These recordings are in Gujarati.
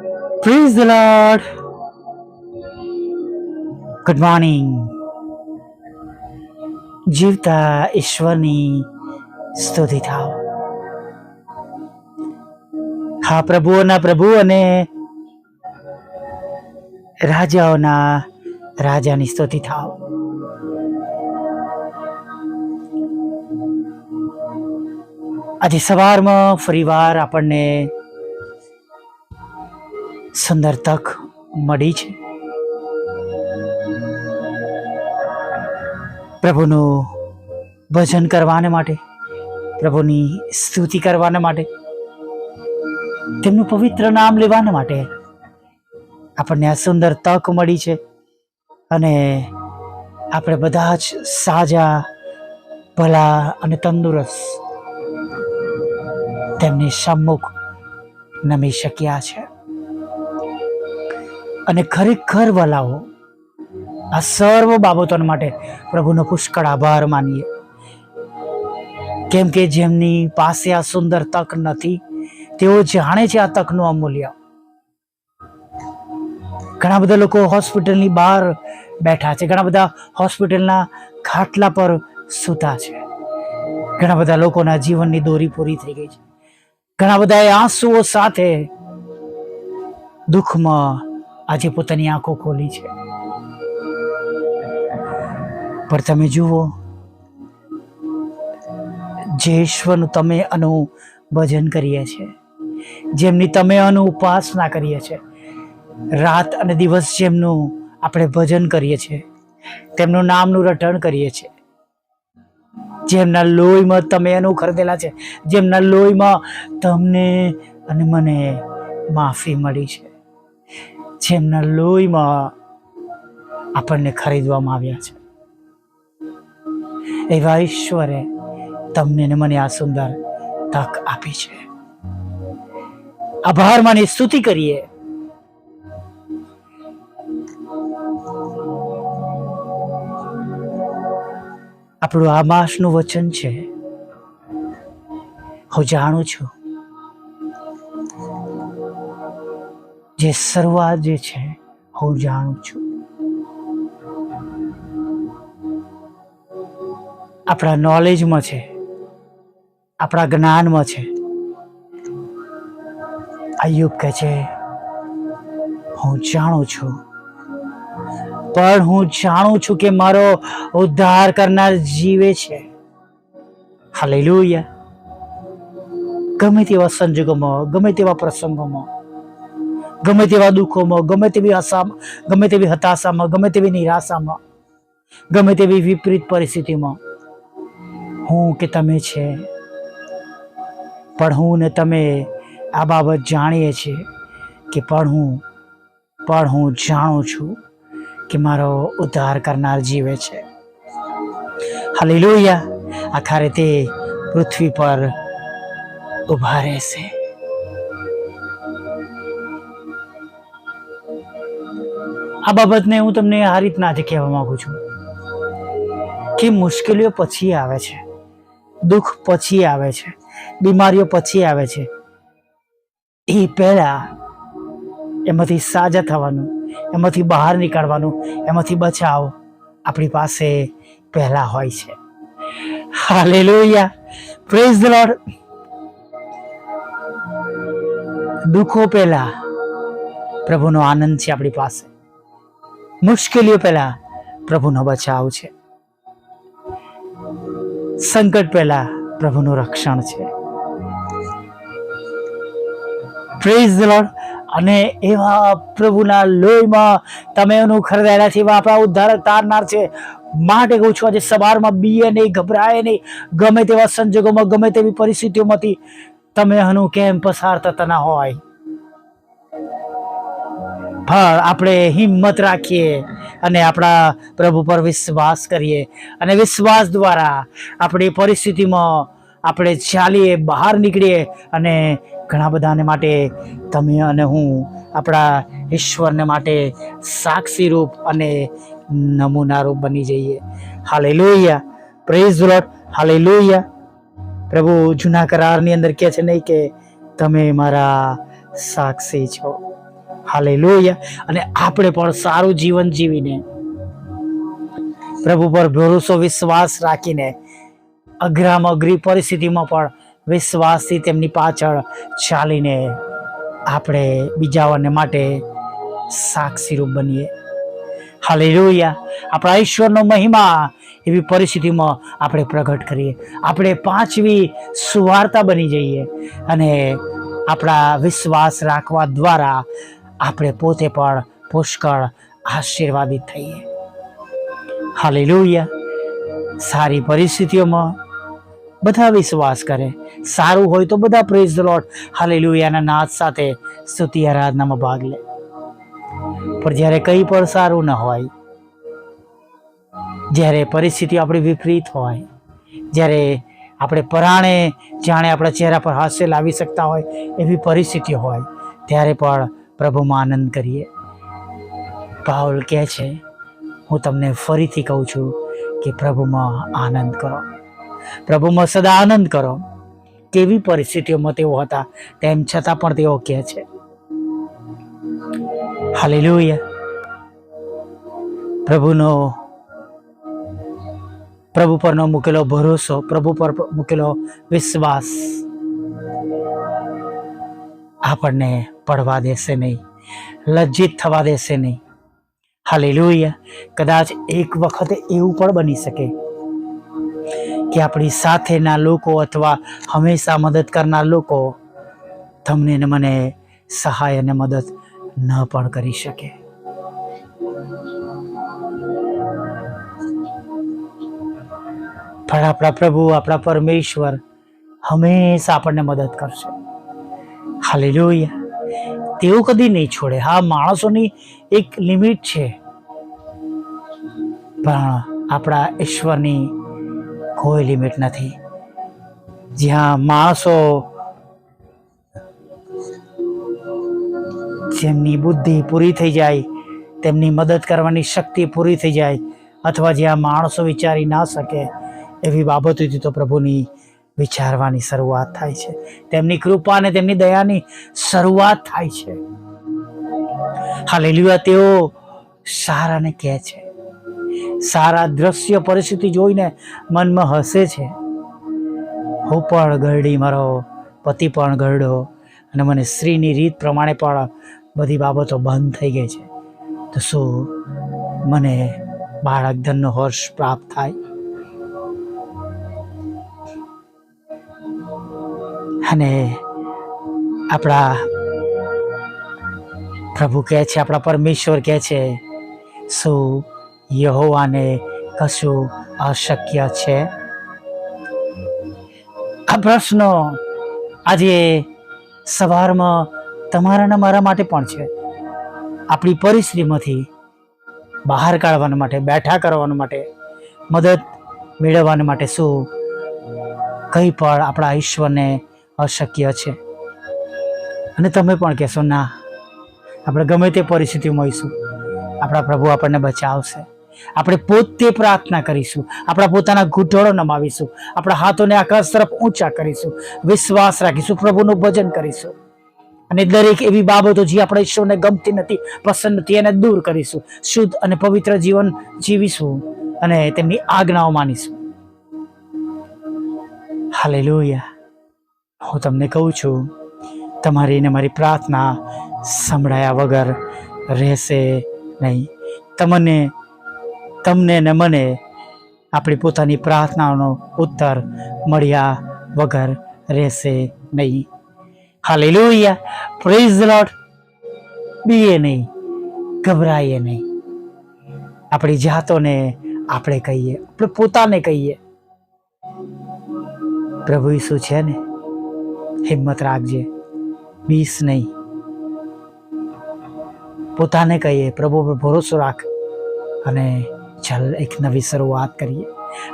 Praise the Lord. Good morning જીવતા ઈશ્વરની સ્તુતિ થાવ. હા, પ્રભુઓના પ્રભુ અને રાજાઓના રાજાની સ્તુતિ થાવ. આજે સવારમાં ફરીવાર આપણને સુંદર તક મળી છે. પ્રભુનું ભજન કરવાને માટે, પ્રભુની સ્તુતિ કરવાને માટે, તેમનું પવિત્ર નામ લેવાને માટે આપણને આ સુંદર તક મળી છે અને આપણે બધા જ સાજા, ભલા અને તંદુરસ્ત તેમની સમ્મુખ નમી શક્યા છે. અને ખરેખર વલાઓ, આ સર્વ બાબતો માટે પ્રભુનો પુષ્કળ આભાર માનીએ. કેમ કે જેમની પાસે આ સુંદર તક નથી, તેઓ જાણે છે આ તકનું અમૂલ્ય. ઘણા બધા લોકો હોસ્પિટલની બહાર બેઠા છે, ઘણા બધા હોસ્પિટલના ખાટલા પર સૂતા છે. ઘણા બધા લોકોના જીવનની દોરી પૂરી થઈ ગઈ છે. ઘણા બધા આંસુઓ સાથે દુઃખમાં આજે પોતાની આંખો ખોલી છે. પણ તમે જુઓ, જે ઈશ્વરનું તમે અનુ ભજન કરીએ છીએ, જેમની તમે અનુ ઉપાસના કરીએ છીએ, રાત અને દિવસ જેમનું આપણે ભજન કરીએ છીએ, તેમનું નામનું રટણ કરીએ છીએ, જેમના લોહીમાં તમે એનું ખરીદેલા છે, જેમના લોહીમાં તમને અને મને માફી મળી છે. જેમના લોહીમાં આપણને ખરીદવામાં આવ્યા છે. એવા ઈશ્વરે તમને ને મને આ સુંદર તક આપી છે. આભાર માની સ્તુતિ કરીએ. આપણું આ માસનું વચન છે. હું જાણું છું જે શરૂઆત જે છે, હું જાણું છું. આપણા નોલેજમાં છે, આપણા જ્ઞાનમાં છે. અયુબ કહે છે, હું જાણું છું. પણ હું જાણું છું કે મારો ઉદ્ધાર કરનાર જીવે છે. હાલેલુયા. ગમે તેવા સંજોગોમાં, ગમે તેવા પ્રસંગોમાં ગમે તેવા દુઃખોમાં, ગમે તેવી અસામાં ગમે તેવી હતાશામાં, ગમે તેવી નિરાશામાં, ગમે તેવી વિપરીત પરિસ્થિતિમાં હું કે તમે છે. પણ હું ને તમે આ બાબત જાણીએ છીએ કે પણ હું પણ હું જાણું છું કે મારો ઉદ્ધાર કરનાર જીવે છે. હાલી લોહિયા આખા તે પૃથ્વી પર ઊભા રહેશે. આ બાબતને હું તમને આ રીતના આજે કહેવા માંગુ છું કે મુશ્કેલીઓ પછી આવે છે. દુઃખ પછી આવે છે. બીમારીઓ પછી આવે છે. એ પહેલા એમાંથી સાજા થવાનું, એમાંથી બહાર નીકળવાનું, એમાંથી બચાવ આપણી પાસે પહેલા હોય છે. હાલેલુયા. પ્રેઝ ધ લોર્ડ દુઃખો પહેલા પ્રભુનો આનંદ છે આપણી પાસે. મુશ્કેલીઓ પહેલા પ્રભુનો બચાવ છે. સંકટ પહેલા પ્રભુનું રક્ષણ છે. અને એવા પ્રભુના લોહીમાં તમે એનું ખરીદાયેલા છે એવા આપણા ઉદ્ધારક તારનાર છે. માટે કહું છું, આજે સવારમાં બીએ નહીં ગભરાય નહીં. ગમે તેવા સંજોગોમાં, ગમે તેવી પરિસ્થિતિઓમાંથી તમે એનું કેમ પસાર થતા ના હોય? આપણે હિંમત રાખીએ અને આપણા પ્રભુ પર વિશ્વાસ કરીએ અને વિશ્વાસ દ્વારા આપણી પરિસ્થિતિમાં આપણે ચાલીએ, બહાર નીકળીએ અને ઘણા બધાને માટે તમે અને હું આપણા ઈશ્વરને માટે સાક્ષી રૂપ અને નમૂના રૂપ બની જઈએ. હાલે લોહિયા પ્રેઝ રોડ હાલે લોહિયા પ્રભુ જૂના કરારની અંદર કહે છે નહીં કે તમે મારા સાક્ષી છો. હાલે અને આપણે પણ સારું જીવન જીવીને પ્રભુ પર ભરોસો, વિશ્વાસ રાખીને અઘરામાં અઘરી પરિસ્થિતિમાં પણ વિશ્વાસથી તેમની પાછળ ચાલીને આપણે બીજાઓને માટે સાક્ષીરૂપ બનીએ. હાલેલુયા. આપણા ઈશ્વરનો મહિમા એવી પરિસ્થિતિમાં આપણે પ્રગટ કરીએ. આપણે પાંચવી સુવાર્તા બની જઈએ અને આપણા વિશ્વાસ રાખવા દ્વારા આપણે પોતે પણ પુષ્કળ આશીર્વાદિત થઈએ. હાલી લોહિયા સારી પરિસ્થિતિઓમાં બધા વિશ્વાસ કરે. સારું હોય તો બધા પ્રેઝ ધ હાલી હાલેલુયાના નાદ સાથે સ્તુતિ, આરાધનામાં ભાગ લે. પણ જ્યારે કંઈ પણ સારું ન હોય, જ્યારે પરિસ્થિતિ આપણી વિપરીત હોય, જ્યારે આપણે પરાણે જાણે આપણા ચહેરા પર હાસ્ય લાવી શકતા હોય એવી પરિસ્થિતિ હોય, ત્યારે પણ પ્રભુમાં આનંદ કરીએ. પાઉલ કહે છે, હું તમને ફરીથી કહું છું કે પ્રભુમાં આનંદ કરો. પ્રભુમાં સદા આનંદ કરો. કેવી પરિસ્થિતિઓમાં તેઓ હતા તેમ છતાં પણ તેઓ કહે છે. હાલેલુયા. પ્રભુનો, પ્રભુ પરનો મૂકેલો ભરોસો, પ્રભુ પર મૂકેલો વિશ્વાસ આપણને પડવા દેશે નહીં, લજ્જિત થવા દેશે નહીં. હાલે કદાચ એક વખતે એવું પણ બની શકે કે આપણી સાથેના લોકો અથવા હંમેશા મદદ કરનાર લોકો તમને મને સહાય અને મદદ ન પણ કરી શકે. પણ આપણા પ્રભુ, આપણા પરમેશ્વર હંમેશા આપણને મદદ કરશે. હાલેલુયા. તેઓ કદી નહીં છોડે. હા, માણસોની એક લિમિટ છે. પણ આપણા ઈશ્વરની કોઈ લિમિટ નથી. જ્યાં માણસો જેમની બુદ્ધિ પૂરી થઈ જાય, તેમની મદદ કરવાની શક્તિ પૂરી થઈ જાય, અથવા જ્યાં માણસો વિચારી ના શકે, એવી બાબતોથી તો પ્રભુની વિચારવાની શરૂઆત થાય છે. તેમની કૃપા અને તેમની દયાની શરૂઆત થાય છે. હાલેલુયા, તેઓ સારાને કહે છે. સારા દ્રશ્ય પરિસ્થિતિ જોઈને મનમાં હસે છે. હું પણ ગરડી, મારો પતિ પણ ગરડો અને મને સ્ત્રીની રીત પ્રમાણે પણ બધી બાબતો બંધ થઈ ગઈ છે. તો શું મને બાળક ધનનો હર્ષ પ્રાપ્ત થાય? અને આપણા પ્રભુ કહે છે, આપણા પરમેશ્વર કહે છે, શું યહોવાને કશું અશક્ય છે? આ પ્રશ્ન આજે સવારમાં તમારા અને મારા માટે પણ છે. આપણી પરિસ્થિતિમાંથી બહાર કાઢવા માટે, બેઠા કરવાના માટે, મદદ મેળવવા માટે શું કંઈ પણ આપણા ઈશ્વરને અશક્ય છે. અને તમે પણ કહેશો, ના, આપણે ગમે તે પરિસ્થિતિમાં હોઈશું. આપણા પ્રભુ આપણને બચાવશે. આપણે પોતે પ્રાર્થના કરીશું. આપણા પોતાના ઘૂંટણો નમાવીશું. આપણા હાથોને આકાશ તરફ ઊંચા કરીશું. વિશ્વાસ રાખીશું, પ્રભુનું ભજન કરીશું. અને દરેક એવી બાબતો જે આપણા ઈશ્વરને ગમતી નથી, પસંદ નથી, એને દૂર કરીશું. શુદ્ધ અને પવિત્ર જીવન જીવીશું અને તેમની આજ્ઞાઓ માનીશું. હાલેલુયા. હું તમને કહું છું, તમારી ને મારી પ્રાર્થના સંભળાયા વગર રહેશે નહીં. તમને તમને ને મને આપણી પોતાની પ્રાર્થનાનો ઉત્તર મળ્યા વગર રહેશે નહીં. હાલેલુયા. પ્રેઝ લોટ બીએ નહીં, ગભરાઈએ નહીં. આપણી જાતોને આપણે કહીએ, આપણે પોતાને કહીએ. પ્રભુ ઈસુ છે ને? હિંમત રાખજે. બીસ નહીં. પોતાને કહીએ, પ્રભુ, પર ભરોસો રાખ. અને ચાલ, એક નવી શરૂઆત કરીએ.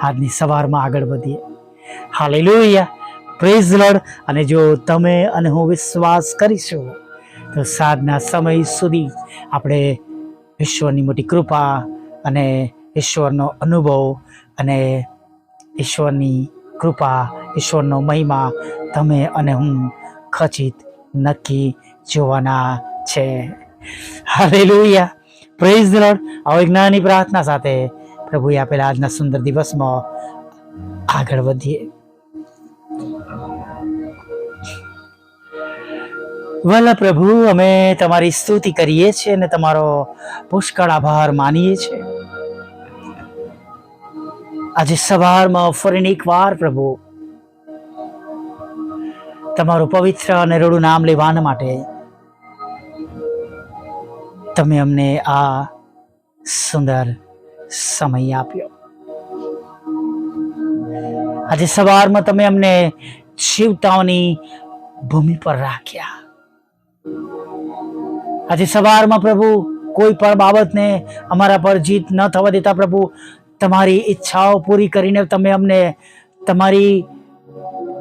આજની સવારમાં આગળ વધીએ. હાલેલુયા. પ્રેઝ લડ અને જો તમે અને હું વિશ્વાસ કરીશું, તો સાંજના સમય સુધી આપણે ઈશ્વરની મોટી કૃપા અને ઈશ્વરનો અનુભવ અને ઈશ્વરની કૃપા ઈશ્વરનો મહિમા તમે અને હું ખચિત નક્કી જોવાના છે. હાલેલુયા. પ્રેઝ ધ લોર્ડ આવો એક પ્રાર્થના સાથે પ્રભુએ આપેલા આજના સુંદર દિવસમાં આગળ વધીએ. વલ્લા પ્રભુ, અમે તમારી સ્તુતિ કરીએ છીએ અને તમારો પુષ્કળ આભાર માનીએ છીએ. આજે સવારમાં ફરીને એક વાર પ્રભુ તમારું પવિત્ર અને રડું નામ લેવાના માટે તમે અમને આ સુંદર સમય આપ્યો. આજે સવારમાં તમે અમને જીવતાઓની ભૂમિ પર રાખ્યા. આજે સવારમાં પ્રભુ કોઈ પણ બાબતને અમારા પર જીત ન થવા દેતા પ્રભુ, તમારી ઈચ્છાઓ પૂરી કરીને તમે અમને તમારી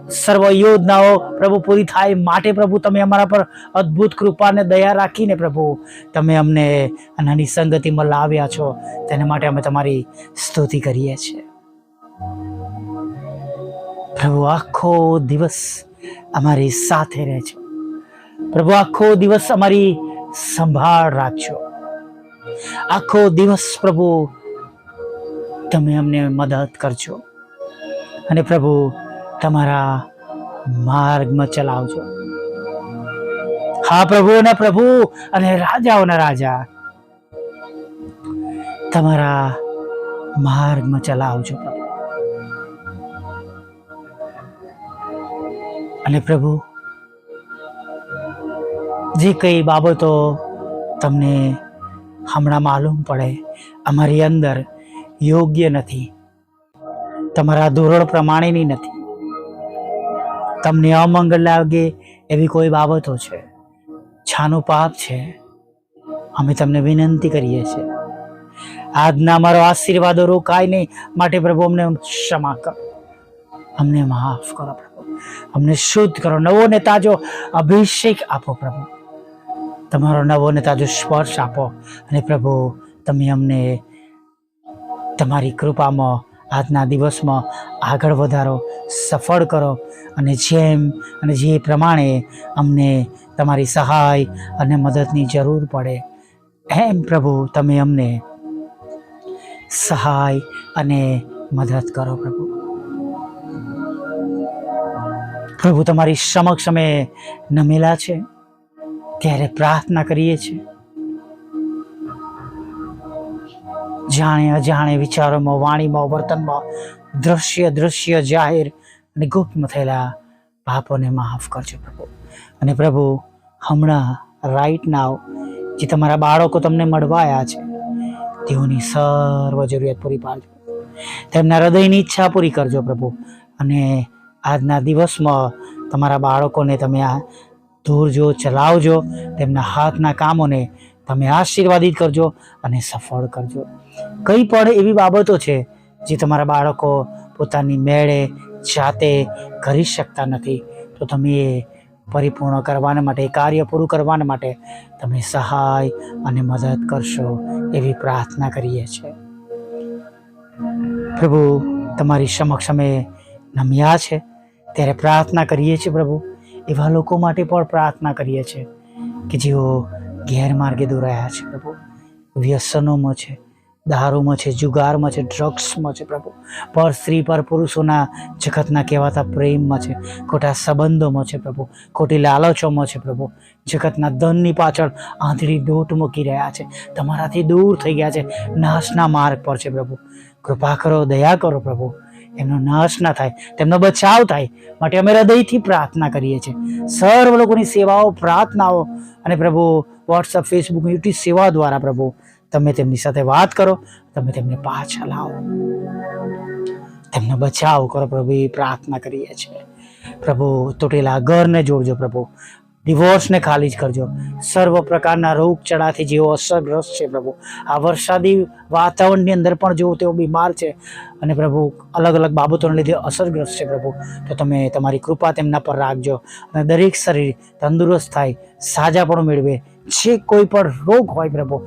સર્વ યોજનાઓ પ્રભુ પૂરી થાય માટે પ્રભુ તમે અમારા પર અદ્ભુત કૃપા અને દયા રાખીને પ્રભુ તમે અમને નાની સંગતિમાં લાવ્યા છો. તેના માટે અમે તમારી સ્તુતિ કરીએ છીએ. પ્રભુ, આખો દિવસ અમારી સાથે રહેજો. પ્રભુ, આખો દિવસ અમારી સંભાળ રાખજો. આખો દિવસ પ્રભુ તમે અમને મદદ કરજો. અને પ્રભુ તમારા માર્ગમાં ચલાવજો. હા પ્રભુના પ્રભુ અને રાજાઓના રાજા. તમારા માર્ગમાં ચલાવજો પ્રભુ. અને પ્રભુ, જે કઈ બાબતો તમને હમણાં માલુમ પડે, અમારી અંદર યોગ્ય નથી. તમારા ધોરણ પ્રમાણેની નથી. તમને અમંગળ લાગે એવી કોઈ બાબતો છે? છાનું પાપ છે. અમે તમને વિનંતી કરીએ છીએ. આજના અમારો આશીર્વાદો રોકાય નહીં માટે પ્રભુ, અમને ક્ષમા કરો. અમને માફ કરો પ્રભુ. અમને શુદ્ધ કરો. નવો ને તાજો અભિષેક આપો પ્રભુ. તમારો નવો ને તાજો સ્પર્શ આપો. અને પ્રભુ, તમે અમને તમારી કૃપામાં આજના દિવસમાં આગળ વધારો, સફળ કરો અને જેમ અને જે પ્રમાણે અમને તમારી સહાય અને મદદની જરૂર પડે, એમ પ્રભુ તમે અમને સહાય અને મદદ કરો પ્રભુ. પ્રભુ તમારી સમક્ષ અમે નમેલા છે ત્યારે પ્રાર્થના કરીએ છીએ. જાણે અજાણે વિચારોમાં, વાણીમાં, વર્તનમાં દ્રશ્ય દૃશ્ય જાહેર અને ગુપ્તમાં થયેલા પાપોને માફ કરજો પ્રભુ. અને પ્રભુ, હમણાં રાઈટ નાવ જે તમારા બાળકો તમને મળવાયા છે, તેઓની સર્વ જરૂરિયાત પૂરી પાડજો. તેમના હૃદયની ઈચ્છા પૂરી કરજો પ્રભુ. અને આજના દિવસમાં તમારા બાળકોને તમે આ દૂરજો ચલાવજો, તેમના હાથના કામોને તમે આશીર્વાદિત કરજો અને સફળ કરજો. કઈ પણ એવી બાબતો છે જે તમારા બાળકો પોતાની મેળે, જાતે કરી શકતા નથી. તો તમે એ પરિપૂર્ણ કરવાના માટે કાર્ય પૂરું કરવાના માટે તમે સહાય અને મદદ કરશો એવી પ્રાર્થના કરીએ છીએ. પ્રભુ, તમારી સમક્ષ અમે નમ્યા છે. ત્યારે પ્રાર્થના કરીએ છીએ પ્રભુ. એવા લોકો માટે પણ પ્રાર્થના કરીએ છીએ કે જેઓ ગેરમાર્ગે દોરાયા છે પ્રભુ. વ્યસનોમાં છે. દારૂમાં છે, જુગારમાં છે ડ્રગ્સમાં છે પ્રભુ. પર સ્ત્રી પર પુરુષોના જગતના કહેવાતા પ્રેમમાં છે, ખોટા સંબંધોમાં છે પ્રભુ, ખોટી લાલચોમાં છે પ્રભુ. જગતના ધનની પાછળ આંધળી દોટ મૂકી રહ્યા છે, તમારાથી દૂર થઈ ગયા છે, નાશના માર્ગ પર છે પ્રભુ. કૃપા કરો, દયા કરો પ્રભુ. એમનો નાશ ના થાય, તેમનો બચાવ થાય, માટે અમે હૃદયથી પ્રાર્થના કરીએ છીએ. સર્વ લોકોની સેવાઓ, પ્રાર્થનાઓ અને પ્રભુ વોટ્સઅપ ફેસબુક યુટ્યુબ સેવા દ્વારા પ્રભુ તમે તેમની સાથે વાત કરો, તમે તેમને પાછા લાવો. તેમનો બચાવ કરો પ્રભુ, એ પ્રાર્થના કરીએ છીએ. પ્રભુ, તૂટેલા ઘરને જોડજો પ્રભુ. ડિવોર્સને ખાલી જ કરજો. સર્વ પ્રકારના રોગચળાથી જેઓ અસરગ્રસ્ત છે પ્રભુ. આ વરસાદી વાતાવરણની અંદર પણ જો તેઓ બીમાર છે અને પ્રભુ, અલગ અલગ બાબતોને લીધે અસરગ્રસ્ત છે પ્રભુ. તો તમે તમારી કૃપા તેમના પર રાખજો અને દરેક શરીર તંદુરસ્ત થાય સાજાપણું મેળવે. જે કોઈ પણ રોગ હોય પ્રભુ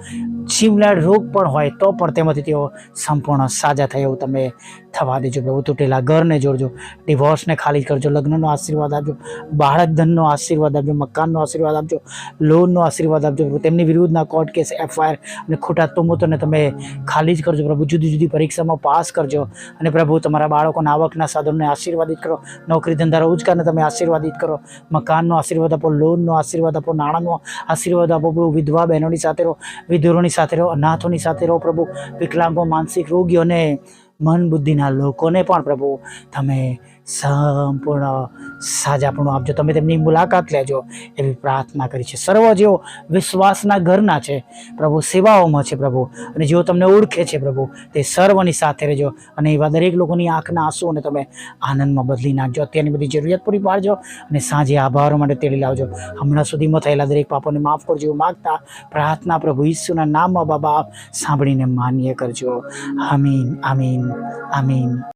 જીવલેણ રોગ પણ હોય તો પણ તેમાંથી તેઓ સંપૂર્ણ સાજા થાય એવું તમે થવા દેજો પ્રભુ, તૂટેલા ઘરને જોડજો ડિવોર્સને ખાલી કરજો, લગ્નનો આશીર્વાદ આપજો બાળક ધનનો આશીર્વાદ આપજો, મકાનનો આશીર્વાદ આપજો લોનનો આશીર્વાદ આપજો પ્રભુ, તેમની વિરુદ્ધના કોર્ટ કેસ એફઆઈઆર અને ખોટા તુમતોને તમે ખાલી જ કરજો પ્રભુ, જુદી જુદી પરીક્ષામાં પાસ કરજો અને પ્રભુ, તમારા બાળકોના આવકના સાધનોને આશીર્વાદિત કરો નોકરી ધંધા રોજગારને તમે આશીર્વાદિત કરો, મકાનનો આશીર્વાદ આપો લોનનો આશીર્વાદ આપો, નાણાંનો આશીર્વાદ આપો પ્રભુ, વિધવા બહેનોની સાથે રહો વિધુરોની સાથે રહો, અનાથોની સાથે રહો પ્રભુ, વિકલાંગો, માનસિક રોગીઓને મન બુદ્ધિના લોકોને પણ પ્રભુ તમે સંપૂર્ણ સાજાપણું આપજો. તમે તેમની મુલાકાત લેજો એવી પ્રાર્થના કરી છે. સર્વ જેઓ વિશ્વાસના ઘરના છે, પ્રભુ સેવાઓમાં છે પ્રભુ, અને જેઓ તમને ઓળખે છે પ્રભુ, તે સર્વની સાથે રહેજો અને એવા દરેક લોકોની આંખના આંસુઓને તમે આનંદમાં બદલી નાખજો. અત્યારની બધી જરૂરિયાત પૂરી પાડજો અને સાંજે આભારો માટે તેડી લાવજો. હમણાં સુધીમાં થયેલા દરેક પાપોને માફ કરજો માગતા પ્રાર્થના પ્રભુ ઈસુના નામમાં બાબા સાંભળીને માન્ય કરજો. આમીન આમીન આમીન.